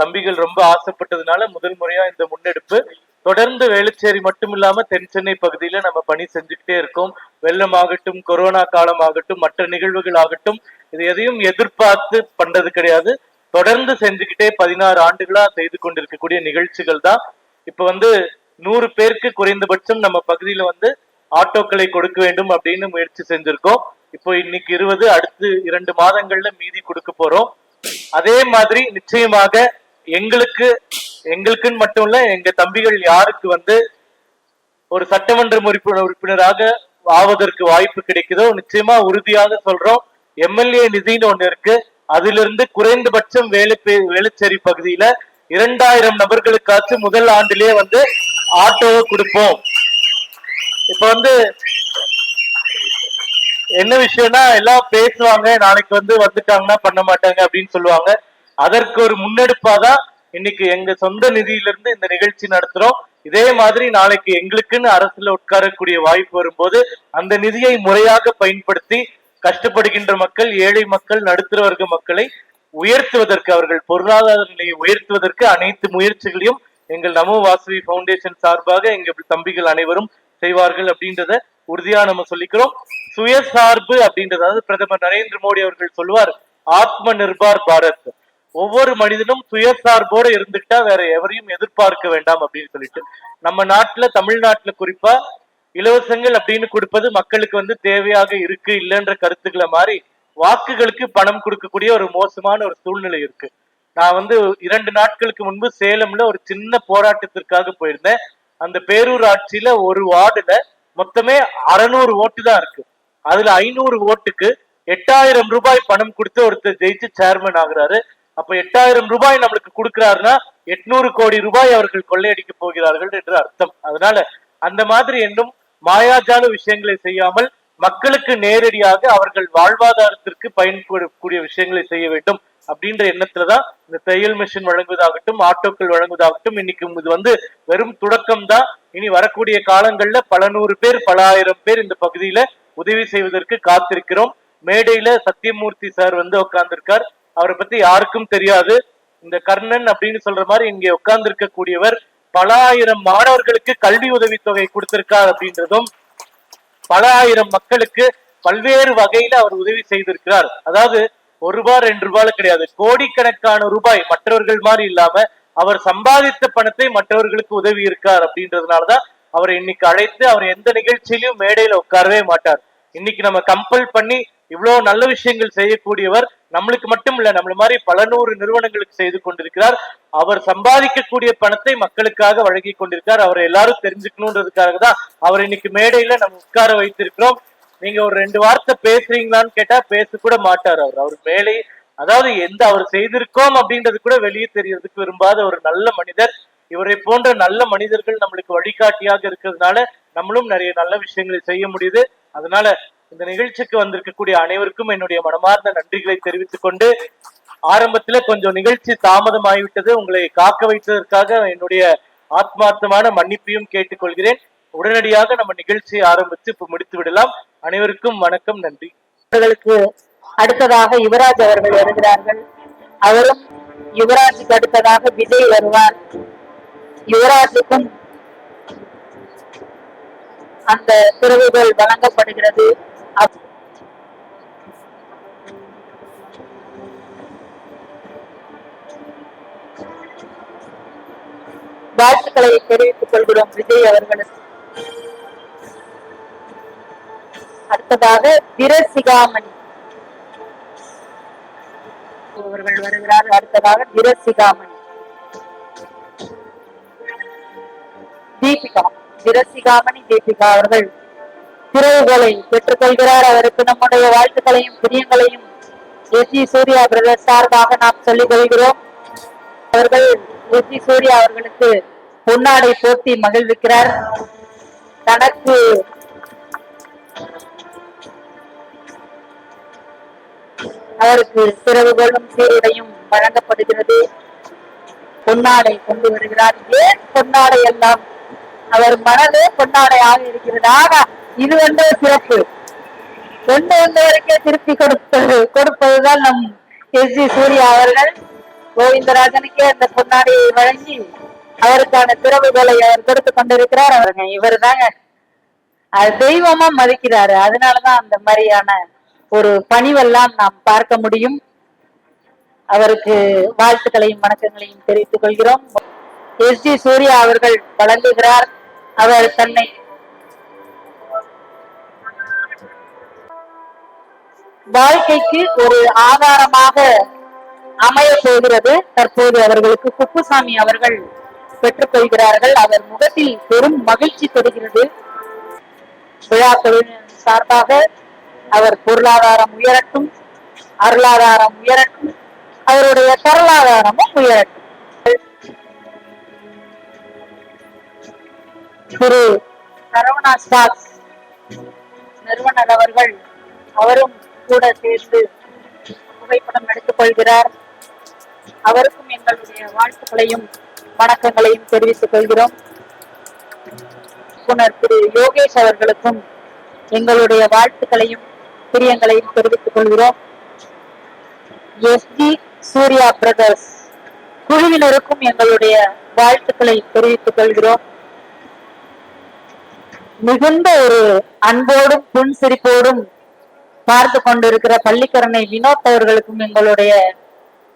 தம்பிகள் ரொம்ப ஆசைப்பட்டதுனால முதல் முறையா இந்த முன்னெடுப்பு. தொடர்ந்து வேலுச்சேரி மட்டும் இல்லாம தென் சென்னை பகுதியில நம்ம பணி செஞ்சுக்கிட்டே இருக்கோம். வெள்ளம் ஆகட்டும் கொரோனா காலம் ஆகட்டும் மற்ற நிகழ்வுகள் ஆகட்டும் இது எதையும் எதிர்பார்த்து பண்றது கிடையாது. தொடர்ந்து செஞ்சுக்கிட்டே பதினாறு ஆண்டுகளா செய்து கொண்டிருக்கக்கூடிய நிகழ்ச்சிகள் தான். இப்ப வந்து நூறு பேருக்கு குறைந்தபட்சம் நம்ம பகுதியில வந்து ஆட்டோக்களை கொடுக்க வேண்டும் அப்படின்னு முயற்சி செஞ்சிருக்கோம். இப்போ இன்னைக்கு இருபது அடுத்து இரண்டு மாதங்கள்ல மீதி கொடுக்க போறோம். அதே மாதிரி நிச்சயமாக எங்களுக்கு எங்களுக்குன்னு மட்டும் இல்ல எங்க தம்பிகள் யாருக்கு வந்து ஒரு சட்டமன்ற உறுப்பினர் உறுப்பினராக ஆவதற்கு வாய்ப்பு கிடைக்குதோ நிச்சயமா உறுதியாக சொல்றோம். எம்எல்ஏ நிதின்னு ஒண்ணு இருக்கு. அதிலிருந்து குறைந்தபட்சம் வேலு வேலுச்சேரி பகுதியில இரண்டாயிரம் நபர்களுக்காச்சும் முதல் ஆண்டிலே வந்து ஆட்டோவை கொடுப்போம். இப்ப வந்து என்ன விஷயம்னா எல்லாம் பேசுவாங்க நாளைக்கு வந்து வந்துட்டாங்கன்னா பண்ண மாட்டாங்க அப்படின்னு சொல்லுவாங்க. அதற்கு ஒரு முன்னெடுப்பா தான் இன்னைக்கு எங்க சொந்த நிதியிலிருந்து இந்த நிகழ்ச்சி நடத்துறோம். இதே மாதிரி நாளைக்கு எங்களுக்குன்னு அரசுல உட்காரக்கூடிய வாய்ப்பு வரும்போது அந்த நிதியை முறையாக பயன்படுத்தி கஷ்டப்படுகின்ற மக்கள் ஏழை மக்கள் நடுத்தர வர்க்க மக்களை உயர்த்துவதற்கு அவர்கள் பொருளாதார நிலையை உயர்த்துவதற்கு அனைத்து முயற்சிகளையும் எங்கள் நமோ வாசவி ஃபவுண்டேஷன் சார்பாக எங்க தம்பிகள் அனைவரும் செய்வார்கள் அப்படின்றத உறுதியா நம்ம சொல்லிக்கிறோம். சுயசார்பு அப்படின்றது அதாவது பிரதமர் நரேந்திர மோடி அவர்கள் சொல்லுவார் ஆத்ம நிர்பார் பாரத். ஒவ்வொரு மனிதனும் சுயசார்போட இருந்துட்டா வேற எவரையும் எதிர்பார்க்க வேண்டாம் அப்படின்னு சொல்லிட்டு. நம்ம நாட்டுல தமிழ்நாட்டுல குறிப்பா இலவசங்கள் அப்படின்னு கொடுப்பது மக்களுக்கு வந்து தேவையாக இருக்கு இல்லைன்ற கருத்துக்களை மாதிரி வாக்குகளுக்கு பணம் கொடுக்கக்கூடிய ஒரு மோசமான ஒரு சூழ்நிலை இருக்கு. நான் வந்து இரண்டு நாட்களுக்கு முன்பு சேலம்ல ஒரு சின்ன போராட்டத்திற்காக போயிருந்தேன். அந்த பேரூராட்சியில ஒரு வார்டுல மொத்தமே அறுநூறு ஓட்டு தான் இருக்கு. அதுல ஐநூறு ஓட்டுக்கு எட்டாயிரம் ரூபாய் பணம் கொடுத்து ஒருத்தர் ஜெயிச்சு சேர்மன் ஆகுறாரு. அப்ப எட்டாயிரம் ரூபாய் நம்மளுக்கு கொடுக்கிறாருன்னா எட்நூறு கோடி ரூபாய் அவர்கள் கொள்ளையடிக்க போகிறார்கள் என்று அர்த்தம். அதனால அந்த மாதிரி என்னும் மாயாஜால விஷயங்களை செய்யாமல் மக்களுக்கு நேரடியாக அவர்கள் வாழ்வாதாரத்திற்கு பயன்படக்கூடிய விஷயங்களை செய்ய வேண்டும் அப்படின்ற எண்ணத்துலதான் இந்த தையல் மிஷின் வழங்குவதாகட்டும் ஆட்டோக்கள் வழங்குவதாகட்டும் இன்னைக்கு இது வந்து வெறும் தொடக்கம் தான். இனி வரக்கூடிய காலங்கள்ல பல நூறு பேர் பல ஆயிரம் பேர் இந்த பகுதியில உதவி செய்வதற்கு காத்திருக்கிறோம். மேடையில சத்தியமூர்த்தி சார் வந்து உட்கார்ந்திருக்கார். அவரை பத்தி யாருக்கும் தெரியாது. இந்த கர்ணன் அப்படின்னு சொல்ற மாதிரி இங்கே உட்கார்ந்து இருக்கக்கூடியவர் பல ஆயிரம் மாணவர்களுக்கு கல்வி உதவித்தொகை கொடுத்திருக்கார் அப்படின்றதும் பல ஆயிரம் மக்களுக்கு பல்வேறு வகையில அவர் உதவி செய்திருக்கிறார். அதாவது ஒரு ரூபாய் ரெண்டு ரூபாய் கிடையாது. கோடிக்கணக்கான ரூபாய் மற்றவர்கள் மாதிரி இல்லாம அவர் சம்பாதித்த பணத்தை மற்றவர்களுக்கு உதவி இருக்கார் அப்படின்றதுனாலதான் அவரை இன்னைக்கு அழைத்து அவர் எந்த நிகழ்ச்சியிலும் மேடையில உட்காரவே மாட்டார். இன்னைக்கு நம்ம கம்பல் பண்ணி இவ்வளவு நல்ல விஷயங்கள் செய்யக்கூடியவர் நம்மளுக்கு மட்டும் இல்ல நம்மள மாதிரி பல நூறு நிறுவனங்களுக்கு செய்து கொண்டிருக்கிறார். அவர் சம்பாதிக்கக்கூடிய பணத்தை மக்களுக்காக வழங்கி கொண்டிருக்கார். அவரை எல்லாரும் தெரிஞ்சுக்கணுன்றதுக்காக தான் அவர் இன்னைக்கு மேடையில நம்ம உட்கார வைத்திருக்கிறோம். நீங்க ஒரு ரெண்டு வார்த்தை பேசுறீங்களான்னு கேட்டா பேச கூட மாட்டார் அவர். அவர் மேலே அதாவது எந்த அவர் செய்திருக்கோம் அப்படின்றது கூட வெளியே தெரியறதுக்கு விரும்பாத ஒரு நல்ல மனிதர். இவரை போன்ற நல்ல மனிதர்கள் நம்மளுக்கு வழிகாட்டியாக இருக்கிறதுனால நம்மளும் நிறைய நல்ல விஷயங்களை செய்ய முடியுது. அதனால இந்த நிகழ்ச்சிக்கு வந்திருக்கக்கூடிய அனைவருக்கும் என்னுடைய மனமார்ந்த நன்றிகளை தெரிவித்துக் கொண்டு ஆரம்பத்துல கொஞ்சம் நிகழ்ச்சி தாமதமாகிவிட்டது. உங்களை காக்க வைத்ததற்காக என்னுடைய ஆத்மார்த்தமான மன்னிப்பையும் கேட்டுக்கொள்கிறேன். உடனடியாக நம்ம நிகழ்ச்சியை ஆரம்பித்து இப்ப முடித்து விடலாம் அனைவருக்கும் வணக்கம் நன்றி. அவர்களுக்கு அடுத்ததாக யுவராஜ் அவர்கள் வருகிறார்கள். அவரும் யுவராஜுக்கு அடுத்ததாக விஜய் வருவார். யுவராஜுக்கும் அந்த பிறகுகள் வழங்கப்படுகிறது. வாழ்த்துக்களை தெரிவித்துக் கொள்கிறோம் விஜய் அவர்களுக்கு. அடுத்ததாக திரசிகாமணி அவர்கள் வருகிறார் அடுத்ததாக திரசிகாமணி தீபிகா திரசிகாமணி தீபிகா அவர்கள். குறைவுகளை பெற்றுக்கொள்கிறார். அவருக்கு நம்முடைய வாழ்த்துக்களையும் பிரியங்களையும் எஸ் ஜி சூர்யா பிரதர் சார்பாக நாம் சொல்லிக் கொள்கிறோம். அவர்கள் எஸ் ஜி சூர்யா அவர்களுக்கு பொன்னாடை போட்டி மகிழ்விக்கிறார். தனக்கு அவருக்கு பிறவுகளும் சீருடையும் வழங்கப்படுகிறது. பொன்னாடை கொண்டு வருகிறார். ஏன் பொன்னாடை எல்லாம்? அவர் மனதே பொன்னாடையாக இருக்கிறது ஆனா இது வந்து சிறப்பு. கொண்டு வரைக்கும் திருப்பி கொடுப்பது கொடுப்பதுதான் நம் எஸ் ஜி சூர்யா அவர்கள் கோவிந்தராஜனுக்கே அந்த பொன்னாடியை வழங்கி அவருக்கான திறவுகளை அவர் கொடுத்து கொண்டிருக்கிறார். அவருங்க இவர் தாங்க அது தெய்வமா மதிக்கிறாரு. அதனாலதான் அந்த மாதிரியான ஒரு பணிவெல்லாம் நாம் பார்க்க முடியும். அவருக்கு வாழ்த்துக்களையும் வணக்கங்களையும் தெரிவித்துக் கொள்கிறோம். எஸ் ஜி சூர்யா அவர்கள் வழங்குகிறார். அவர் தன்னை வாழ்க்கைக்கு ஒரு ஆதாரமாக அமைய போகிறது. தற்போது அவர்களுக்கு குப்புசாமி அவர்கள் பெற்றுக் கொள்கிறார்கள். அவர் முகத்தில் பெரும் மகிழ்ச்சி தருகிறது. விழாக்களின் சார்பாக அவர் பொருளாதாரம் உயரட்டும் அருளாதாரம் உயரட்டும் அவருடைய பொருளாதாரமும் உயரட்டும். திரு சரவணா ஸ்டாக்ஸ் நிறுவனர் அவர்கள் அவரும் கூட சேர்ந்து புகைப்படம் எடுத்துக் கொள்கிறார் அவருக்கும் எங்களுடைய வாழ்த்துக்களையும் வணக்கங்களையும் தெரிவித்துக் கொள்கிறோம். இயக்குனர் திரு யோகேஷ் அவர்களுக்கும் எங்களுடைய வாழ்த்துக்களையும் பிரியங்களையும் தெரிவித்துக் கொள்கிறோம். எஸ் ஜி சூர்யா பிரதர்ஸ் குழுவினருக்கும் எங்களுடைய வாழ்த்துக்களை தெரிவித்துக் கொள்கிறோம். மிகுந்த ஒரு அன்போடும் புன்சிரிப்போடும் பார்த்து கொண்டிருக்கிற பள்ளிக்கரணை வினோத் அவர்களுக்கும் எங்களுடைய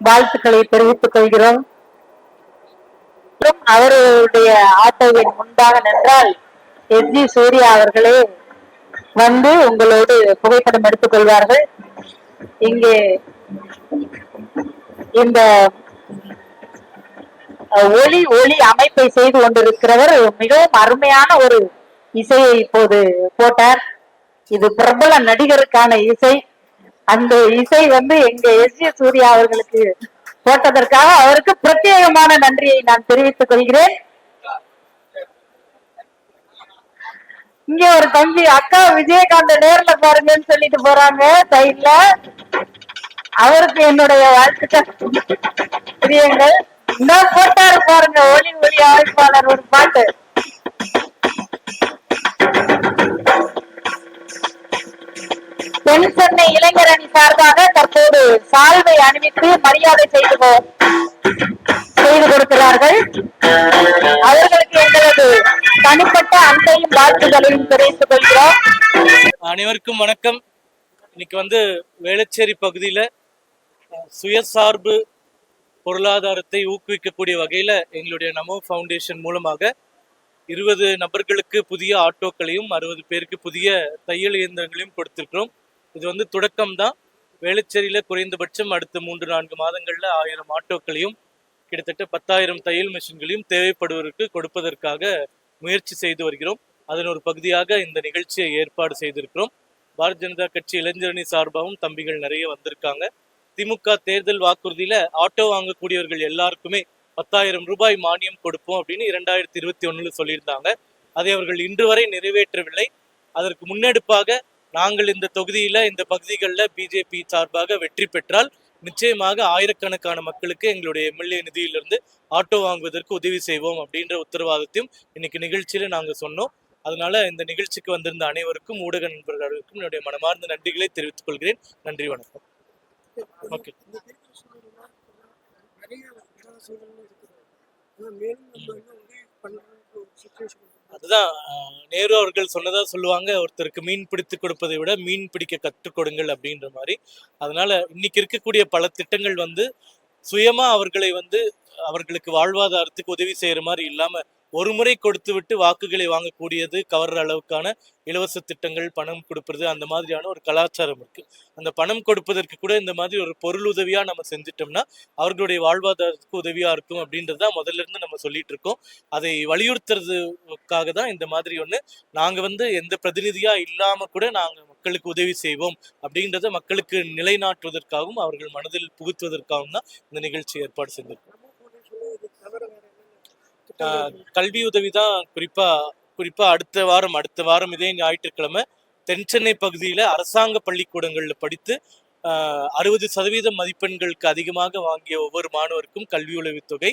வாழ்த்துக்களை தெரிவித்துக் கொள்கிறோம். அவர்களுடைய ஆட்டோவின் முன்பாக நின்றால் எஸ் ஜி சூர்யா அவர்களே வந்து உங்களோடு புகைப்படம் எடுத்துக் கொள்வார்கள். இங்கே இந்த ஒளி ஒளி அமைப்பை செய்து கொண்டிருக்கிறவர் மிகவும் அருமையான ஒரு இசையை இப்போது போட்டார். இது பிரபல நடிகருக்கான இசை. அந்த இசை வந்து எங்க எஸ் ஜி சூர்யா அவர்களுக்கு போட்டதற்காக அவருக்கு பிரத்யேகமான நன்றியை நான் தெரிவித்துக் கொள்கிறேன். இங்க ஒரு தம்பி அக்கா விஜயகாந்த நேர்ல பாருங்கன்னு சொல்லிட்டு போறாங்க சைட்ல அவருக்கு என்னுடைய வாழ்த்துக்கள் பிரியங்கள். இந்த போட்டாரு பாருங்க ஒளி ஒளி அமைப்பாளர் ஒரு பாட்டு. தென் இளைஞர் அணி சார்பாக தற்போது சால்வை அணிவித்து மரியாதை செய்து செய்து கொடுக்கிறார்கள். அவர்களுக்கு எங்களது தனிப்பட்ட அன்பையும் வாழ்த்துகளையும் தெரிவித்துக் கொள்கிறோம். அனைவருக்கும் வணக்கம். இன்னைக்கு வந்து வேளச்சேரி பகுதியில சுயசார்பு பொருளாதாரத்தை ஊக்குவிக்கக்கூடிய வகையில எங்களுடைய நமோ ஃபவுண்டேஷன் மூலமாக இருபது நபர்களுக்கு புதிய ஆட்டோக்களையும் அறுபது பேருக்கு புதிய தையல் இயந்திரங்களையும் கொடுத்திருக்கிறோம். இது வந்து தொடக்கம் தான் வேளச்சேரியில குறைந்தபட்சம் அடுத்த மூன்று நான்கு மாதங்கள்ல ஆயிரம் ஆட்டோக்களையும் கிட்டத்தட்ட பத்தாயிரம் தையல் மிஷின்களையும் தேவைப்படுவதற்கு கொடுப்பதற்காக முயற்சி செய்து வருகிறோம். அதன் ஒரு பகுதியாக இந்த நிகழ்ச்சியை ஏற்பாடு செய்திருக்கிறோம். பாரதிய ஜனதா கட்சி இளைஞரணி சார்பாகவும் தம்பிகள் நிறைய வந்திருக்காங்க. திமுக தேர்தல் வாக்குறுதியில ஆட்டோ வாங்கக்கூடியவர்கள் எல்லாருக்குமே பத்தாயிரம் ரூபாய் மானியம் கொடுப்போம் அப்படின்னு இரண்டாயிரத்தி இருபத்தி ஒண்ணுல சொல்லியிருந்தாங்க. அதை அவர்கள் இன்று வரை நிறைவேற்றவில்லை. அதற்கு முன்னெடுப்பாக நாங்கள் இந்த தொகுதியில இந்த பகுதிகளில் பிஜேபி சார்பாக வெற்றி பெற்றால் நிச்சயமாக ஆயிரக்கணக்கான மக்களுக்கு எங்களுடைய எம்எல்ஏ நிதியிலிருந்து ஆட்டோ வாங்குவதற்கு உதவி செய்வோம் அப்படின்ற உத்தரவாதத்தையும் இன்னைக்கு நிகழ்ச்சியில நாங்க சொன்னோம். அதனால இந்த நிகழ்ச்சிக்கு வந்திருந்த அனைவருக்கும் ஊடக நண்பர்களுக்கும் என்னுடைய மனமார்ந்த நன்றிகளை தெரிவித்துக் கொள்கிறேன். நன்றி வணக்கம். ஓகே. மேலும் அதுதான் நேரு அவர்கள் சொன்னதா சொல்லுவாங்க ஒருத்தருக்கு மீன் பிடித்து கொடுப்பதை விட மீன் பிடிக்க கற்றுக் கொடுங்கள் அப்படின்ற மாதிரி. அதனால இன்னைக்கு இருக்கக்கூடிய பல திட்டங்கள் வந்து சுயமா அவர்களை வந்து அவர்களுக்கு வாழ்வாதாரத்துக்கு உதவி செய்யற மாதிரி இல்லாம ஒரு முறை கொடுத்து விட்டு வாக்குகளை வாங்கக்கூடியது கவர்ற அளவுக்கான இலவச திட்டங்கள் பணம் கொடுப்பது அந்த மாதிரியான ஒரு கலாச்சாரம் இருக்கு. அந்த பணம் கொடுப்பதற்கு கூட இந்த மாதிரி ஒரு பொருள் உதவியா நம்ம செஞ்சுட்டோம்னா அவர்களுடைய வாழ்வாதாரத்துக்கு உதவியா இருக்கும் அப்படின்றத முதல்ல இருந்து நம்ம சொல்லிட்டு இருக்கோம். அதை வலியுறுத்துறதுக்காக தான் இந்த மாதிரி ஒன்று நாங்க வந்து எந்த பிரதிநிதியா இல்லாம கூட நாங்க மக்களுக்கு உதவி செய்வோம் அப்படின்றத மக்களுக்கு நிலைநாட்டுவதற்காகவும் அவர்கள் மனதில் புகுத்துவதற்காகவும் தான் இந்த நிகழ்ச்சி ஏற்பாடு செஞ்சிருக்கோம் நம்ம ஃபவுண்டேஷன்ல இது தவிர வேற என்னென்ன ஆஹ் திட்டங்கள் கல்வி உதவி தான் குறிப்பா குறிப்பா அடுத்த வாரம் அடுத்த வாரம் இதே ஞாயிற்றுக்கிழமை தென் சென்னை பகுதியில அரசாங்க பள்ளிக்கூடங்கள்ல படித்து அறுபது சதவீதம் மதிப்பெண்களுக்கு அதிகமாக வாங்கிய ஒவ்வொரு மாணவருக்கும் கல்வி உதவித்தொகை.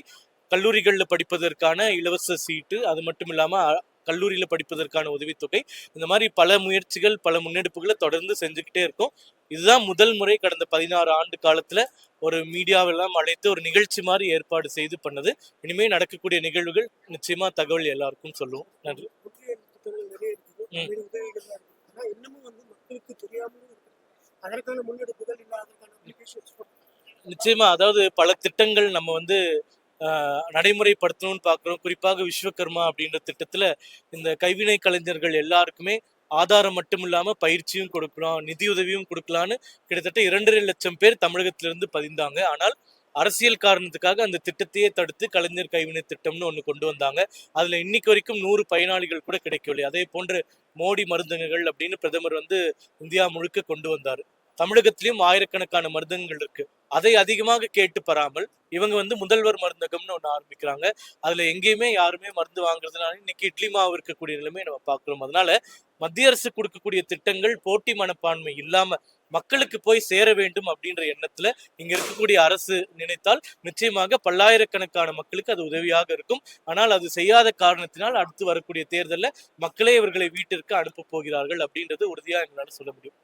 கல்லூரிகளில் படிப்பதற்கான இலவச சீட்டு அது மட்டும் இல்லாமல் கல்லூரியில் படிப்பதற்கான உதவித்தொகை. இந்த மாதிரி பல முயற்சிகள் பல முன்னெடுப்புகளை தொடர்ந்து செஞ்சுக்கிட்டே இருக்கும். இதுதான் முதல் முறை கடந்த பதினாறு ஆண்டு காலத்தில் ஒரு மீடியாவெல்லாம் அழைத்து ஒரு நிகழ்ச்சி மாதிரி ஏற்பாடு செய்து பண்ணது. இனிமேல் நடக்கக்கூடிய நிகழ்வுகள் நிச்சயமாக தகவல் எல்லாருக்கும் சொல்லுவோம். நன்றி. நிச்சயமா அதாவது பல திட்டங்கள் நம்ம வந்து நடைமுறைப்படுத்தணும்னு பார்க்குறோம். குறிப்பாக விஸ்வகர்மா அப்படின்ற திட்டத்தில் இந்த கைவினை கலைஞர்கள் எல்லாருக்குமே ஆதாரம் மட்டும் இல்லாமல் பயிற்சியும் கொடுக்கலாம் நிதியுதவியும் கொடுக்கலான்னு கிட்டத்தட்ட இரண்டரை லட்சம் பேர் தமிழகத்திலிருந்து பதிந்தாங்க. ஆனால் அரசியல் காரணத்துக்காக அந்த திட்டத்தையே தடுத்து கலைஞர் கைவினை திட்டம்னு ஒன்று கொண்டு வந்தாங்க. அதில் இன்னைக்கு வரைக்கும் நூறு பயனாளிகள் கூட கிடைக்கவில்லை. அதே போன்று மோடி மருந்தகங்கள் அப்படின்னு பிரதமர் வந்து இந்தியா முழுக்க கொண்டு வந்தார். தமிழகத்திலயும் ஆயிரக்கணக்கான மருந்தகங்கள் இருக்கு. அதை அதிகமாக கேட்டு பெறாமல் இவங்க வந்து முதல்வர் மருந்தகம்னு ஒன்று ஆரம்பிக்கிறாங்க. அதுல எங்கேயுமே யாருமே மருந்து வாங்குறதுனால இன்னைக்கு இட்லி மாவு இருக்கக்கூடிய நிலைமை நம்ம பார்க்கிறோம். அதனால மத்திய அரசு கொடுக்கக்கூடிய திட்டங்கள் போட்டி மனப்பான்மை இல்லாம மக்களுக்கு போய் சேர வேண்டும் அப்படின்ற எண்ணத்துல இங்க இருக்கக்கூடிய அரசு நினைத்தால் நிச்சயமாக பல்லாயிரக்கணக்கான மக்களுக்கு அது உதவியாக இருக்கும். ஆனால் அது செய்யாத காரணத்தினால் அடுத்து வரக்கூடிய தேர்தல்ல மக்களே இவர்களை வீட்டிற்கு அனுப்ப போகிறார்கள் அப்படின்றது உறுதியா எங்களால சொல்ல முடியும்.